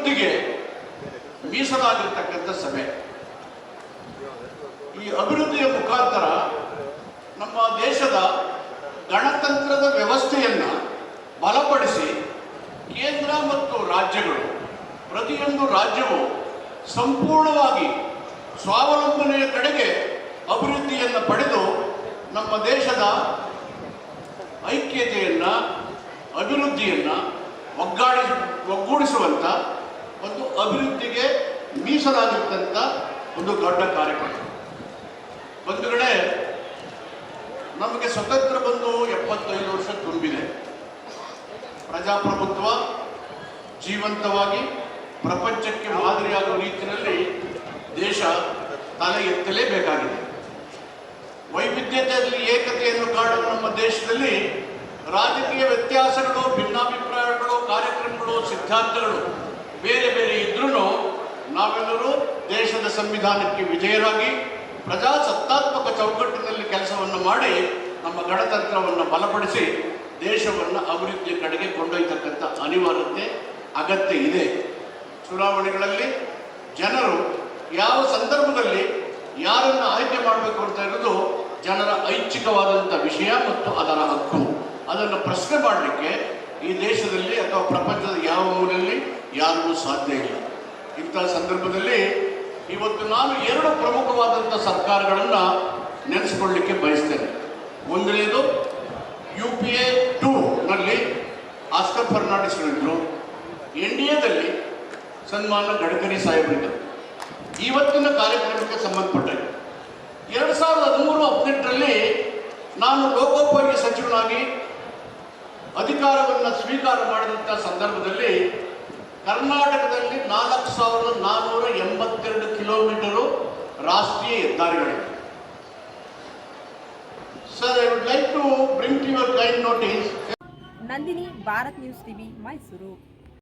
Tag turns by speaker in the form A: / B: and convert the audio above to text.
A: ಅಭಿವೃದ್ಧಿಗೆ ಮೀಸಲಾಗಿರ್ತಕ್ಕಂಥ ಸಭೆ. ಈ ಅಭಿವೃದ್ಧಿಯ ಮುಖಾಂತರ ನಮ್ಮ ದೇಶದ ಗಣತಂತ್ರದ ವ್ಯವಸ್ಥೆಯನ್ನ ಬಲಪಡಿಸಿ ಕೇಂದ್ರ ಮತ್ತು ರಾಜ್ಯಗಳು ಪ್ರತಿಯೊಂದು ರಾಜ್ಯವು ಸಂಪೂರ್ಣವಾಗಿ ಸ್ವಾವಲಂಬನೆಯ ಕಡೆಗೆ ಅಭಿವೃದ್ಧಿಯನ್ನು ಪಡೆದು ನಮ್ಮ ದೇಶದ ಐಕ್ಯತೆಯನ್ನು, ಅಭಿವೃದ್ಧಿಯನ್ನು ಒಗ್ಗಾಡಿ, ಒಗ್ಗೂಡಿಸುವಂತ ಒಂದು ಅಭಿವೃದ್ಧಿಗೆ ಮೀಸಲಾಗಿರ್ತಕ್ಕಂಥ ಒಂದು ದೊಡ್ಡ ಕಾರ್ಯಕ್ರಮ. ಬಂಧುಗಳೇ, ನಮಗೆ ಸ್ವತಂತ್ರ ಬಂದು ಎಪ್ಪತ್ತೈದು ವರ್ಷ ತುಂಬಿದೆ. ಪ್ರಜಾಪ್ರಭುತ್ವ ಜೀವಂತವಾಗಿ ಪ್ರಪಂಚಕ್ಕೆ ಮಾದರಿಯಾಗುವ ರೀತಿಯಲ್ಲಿ ದೇಶ ತಲೆ ಎತ್ತಲೇಬೇಕಾಗಿದೆ. ವೈವಿಧ್ಯತೆಯಲ್ಲಿ ಏಕತೆಯನ್ನು ಕಾಣುವ ನಮ್ಮ ದೇಶದಲ್ಲಿ ರಾಜಕೀಯ ವ್ಯತ್ಯಾಸಗಳು, ಭಿನ್ನಾಭಿಪ್ರಾಯಗಳು, ಕಾರ್ಯಕ್ರಮಗಳು, ಸಿದ್ಧಾಂತಗಳು ಬೇರೆ ಬೇರೆ ಇದ್ರೂ ನಾವೆಲ್ಲರೂ ದೇಶದ ಸಂವಿಧಾನಕ್ಕೆ ವಿಜಯರಾಗಿ ಪ್ರಜಾಸತ್ತಾತ್ಮಕ ಚೌಕಟ್ಟಿನಲ್ಲಿ ಕೆಲಸವನ್ನು ಮಾಡಿ ನಮ್ಮ ಗಣತಂತ್ರವನ್ನು ಬಲಪಡಿಸಿ ದೇಶವನ್ನು ಅಭಿವೃದ್ಧಿಯ ಕಡೆಗೆ ಕೊಂಡೊಯ್ತಕ್ಕಂಥ ಅನಿವಾರ್ಯತೆ, ಅಗತ್ಯ ಇದೆ. ಚುನಾವಣೆಗಳಲ್ಲಿ ಜನರು ಯಾವ ಸಂದರ್ಭದಲ್ಲಿ ಯಾರನ್ನು ಆಯ್ಕೆ ಮಾಡಬೇಕು ಅಂತ ಇರೋದು ಜನರ ಐಚ್ಛಿಕವಾದಂಥ ವಿಷಯ ಮತ್ತು ಅದರ ಹಕ್ಕು. ಅದನ್ನು ಪ್ರಶ್ನೆ ಮಾಡಲಿಕ್ಕೆ ಈ ದೇಶದಲ್ಲಿ ಅಥವಾ ಪ್ರಪಂಚದ ಯಾವ ಮೂಲೆಯಲ್ಲಿ ಯಾರಿಗೂ ಸಾಧ್ಯ ಇಲ್ಲ. ಇಂತಹ ಸಂದರ್ಭದಲ್ಲಿ ಇವತ್ತು ನಾನು ಎರಡು ಪ್ರಮುಖವಾದಂಥ ಸರ್ಕಾರಗಳನ್ನು ನೆನೆಸ್ಕೊಳ್ಳಿಕ್ಕೆ ಬಯಸ್ತೇನೆ. ಒಂದನೇದು ಯು ಪಿ ಎ ಟೂನಲ್ಲಿ ಆಸ್ಕರ್ ಫರ್ನಾಂಡಿಸ್ ಇದ್ರು ಎನ್ ಡಿ ಎದಲ್ಲಿ ಸನ್ಮಾನ ಗಡ್ಕರಿ ಸಾಹೇಬರಿದ್ದರು. ಇವತ್ತಿನ ಕಾರ್ಯಕ್ರಮಕ್ಕೆ ಸಂಬಂಧಪಟ್ಟಂತೆ ಎರಡು ಸಾವಿರದ ಹದಿಮೂರು ಹದಿನೆಂಟರಲ್ಲಿ ನಾನು ಲೋಕೋಪಯೋಗಿ ಸಚಿವನಾಗಿ ಅಧಿಕಾರವನ್ನು ಸ್ವೀಕಾರ ಮಾಡಿದಂಥ ಸಂದರ್ಭದಲ್ಲಿ ಕರ್ನಾಟಕದಲ್ಲಿ ನಾಲ್ಕು ಸಾವಿರದ ನಾನ್ನೂರ ಎಂಬತ್ತೆರಡು ಕಿಲೋಮೀಟರು ರಾಷ್ಟ್ರೀಯ ಹೆದ್ದಾರಿಗಳಿವೆ. Sir I would like to bring to your kind notice
B: Nandini, Bharat news TV, Mysuru.